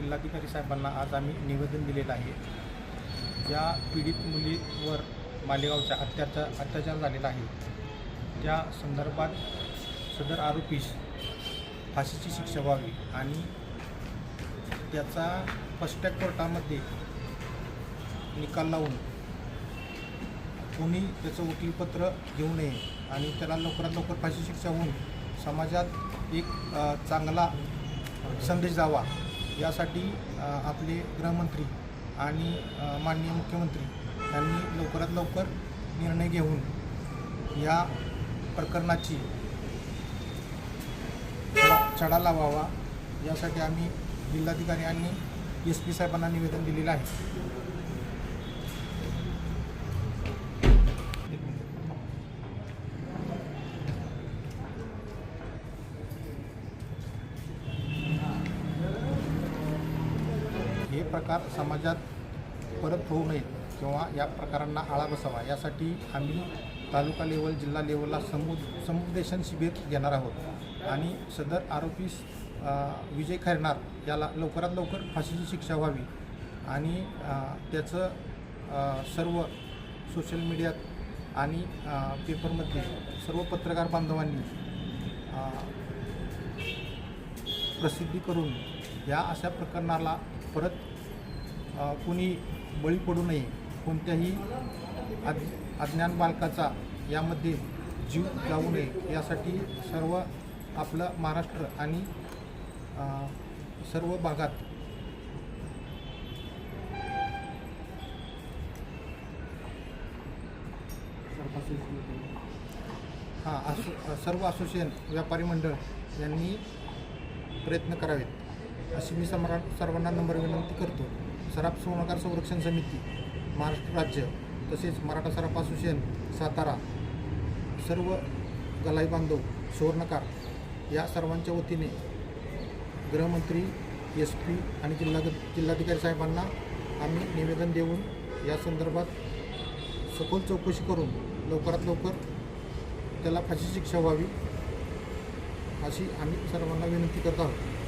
जिल्हाधिकारी साहेबांना आज आम्ही निवेदन दिलेलं आहे. ज्या पीडित मुलीवर मालेगावच्या अत्याचार अत्याचार झालेला आहे त्या संदर्भात सदर आरोपीस फाशीची शिक्षा व्हावी आणि त्याचा फस्ट कोर्टामध्ये निकाल लावून कोणी त्याचं वकीलपत्र घेऊ नये आणि त्याला लवकरात लवकर फाशी शिक्षा होऊन समाजात एक चांगला संदेश जावा यासाठी आपले गृहमंत्री आणि माननीय मुख्यमंत्री यांनी लवकरात लवकर निर्णय घेऊन या प्रकरणाची चढा लावावा. यासाठी आम्ही जिल्हाधिकारी आणि एस पी साहेबांना निवेदन दिलेलं आहे. हे प्रकार समाजात परत होऊ नयेत किंवा या प्रकारांना आळा बसावा यासाठी आम्ही तालुका लेवल जिल्हा लेवलला समु समुपदेशन शिबिर घेणार आहोत. आणि सदर आरोपीस विजय खैरनार याला लवकरात लवकर फाशीची शिक्षा व्हावी. आणि त्याचं सर्व सोशल मीडियात आणि पेपरमध्ये सर्व पत्रकार बांधवांनी प्रसिद्धी करून या अशा प्रकरणाला परत कुणी बळी पडू नये कोणत्याही अज अज्ञान बालकाचा यामध्ये जीव जाऊ नये यासाठी सर्व आपलं महाराष्ट्र आणि सर्व भागात हां असो सर्व असोसिएशन व्यापारी मंडळ यांनी प्रयत्न करावेत. अशी मी समरा सर्वांना नंबर विनंती करतो. सराफ सोनकार संरक्षण समिती महाराष्ट्र राज्य तसेच मराठा सराफ असोसिएशन सातारा सर्व गलाई बांधव सुवर्णकार या सर्वांच्या वतीने गृहमंत्री एस पी आणि जिल्हा जिल्हाधिकारी साहेबांना आम्ही निवेदन देऊन या संदर्भात सखोल चौकशी करून लवकरात लवकर त्याला फाशी शिक्षा व्हावी अशी आम्ही सर्वांना विनंती करत आहोत.